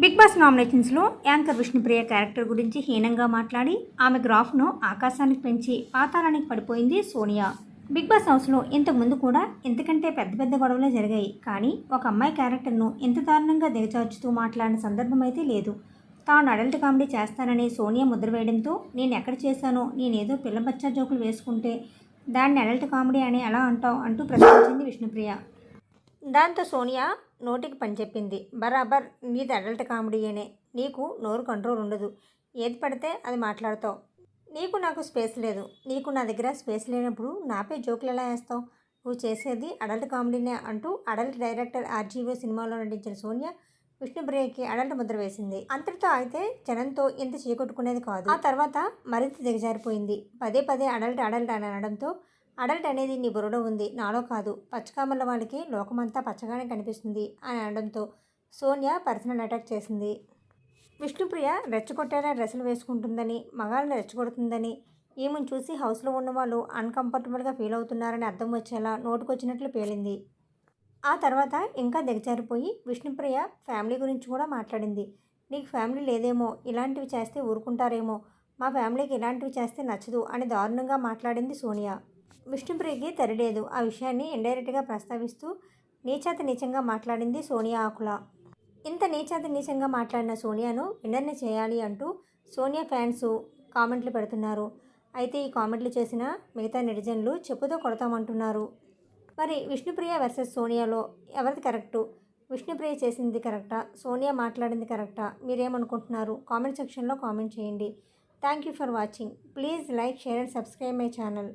Big boss నామినేషన్స్లో anchor Vishnupriya character గురించి హీనంగా మాట్లాడి ఆమె గ్రాఫ్ను ఆకాశానికి పెంచి పాతాళానికి పడిపోయింది సోనియా. బిగ్ బాస్ హౌస్లో ఇంతకుముందు కూడా ఇంతకంటే పెద్ద పెద్ద గొడవలే జరిగాయి. కానీ ఒక అమ్మాయి క్యారెక్టర్ను ఇంత దారుణంగా దిగజార్చుతూ మాట్లాడిన సందర్భం అయితే లేదు. తాను అడల్ట్ కామెడీ చేస్తానని సోనియా ముద్ర వేయడంతో నేను ఎక్కడ చేశానో నేనేదో పిల్ల బచ్చా జోకులు వేసుకుంటే దాన్ని అడల్ట్ కామెడీ అని ఎలా అంటావు? అంటూ ప్రశ్నించింది విష్ణుప్రియ. దాంతో సోనియా నోటికి పని చెప్పింది. బరాబర్ నీది అడల్ట్ కామెడీయేనే నీకు నోరు కంట్రోల్ ఉండదు. ఏది పడితే అది మాట్లాడతావు. నీకు నాకు స్పేస్ లేదు. నీకు నా దగ్గర స్పేస్ లేనప్పుడు నాపై జోకులు ఎలా వేస్తావు? నువ్వు చేసేది అడల్ట్ కామెడీనే అంటూ అడల్ట్ డైరెక్టర్ ఆర్జీవో సినిమాలో నటించిన సోనియా విష్ణుప్రియకి అడల్ట్ ముద్ర వేసింది. అంతటితో అయితే జనంతో ఇంత చీకొట్టుకునేది కాదు. ఆ తర్వాత మరింత దిగజారిపోయింది. పదే పదే అడల్ట్ అడల్ట్ అని అనడంతో అడల్ట్ అనేది నీ బుర్రలో ఉంది. నాలో కాదు. పచ్చకామల వాళ్ళకి లోకమంతా పచ్చగానే కనిపిస్తుంది అని అనడంతో సోనియా పర్సనల్ అటాక్ చేసింది. విష్ణుప్రియ రెచ్చగొట్టేలా డ్రెస్సులు వేసుకుంటుందని మగాళ్ళని రెచ్చగొడుతుందని ఈమెను చూసి హౌస్లో ఉన్న వాళ్ళు అన్కంఫర్టబుల్గా ఫీల్ అవుతున్నారని అర్థం వచ్చేలా నోటుకొచ్చినట్లు పేలింది. ఆ తర్వాత ఇంకా దిగజారిపోయి విష్ణుప్రియ ఫ్యామిలీ గురించి కూడా మాట్లాడింది. నీకు ఫ్యామిలీ లేదేమో ఇలాంటివి చేస్తే ఊరుకుంటారేమో మా ఫ్యామిలీకి ఇలాంటివి చేస్తే నచ్చదు అని దారుణంగా మాట్లాడింది సోనియా. విష్ణుప్రియకి తెరలేదు ఆ విషయాన్ని ఇండైరెక్ట్గా ప్రస్తావిస్తూ నీచాత నీచంగా మాట్లాడింది సోనియా ఆకుల. ఇంత నీచాత నీచంగా మాట్లాడిన సోనియాను విన్నర్ని చేయాలి అంటూ సోనియా ఫ్యాన్స్ కామెంట్లు పెడుతున్నారు. అయితే ఈ కామెంట్లు చేసిన మిగతా నెటిజన్లు చెప్పుతో కొడతామంటున్నారు. మరి విష్ణుప్రియ వర్సెస్ సోనియాలో ఎవరిది కరెక్టు? విష్ణుప్రియ చేసింది కరెక్టా? సోనియా మాట్లాడింది కరెక్టా? మీరేమనుకుంటున్నారు? కామెంట్ సెక్షన్లో కామెంట్ చేయండి. Thank you for watching. Please like share and subscribe my channel.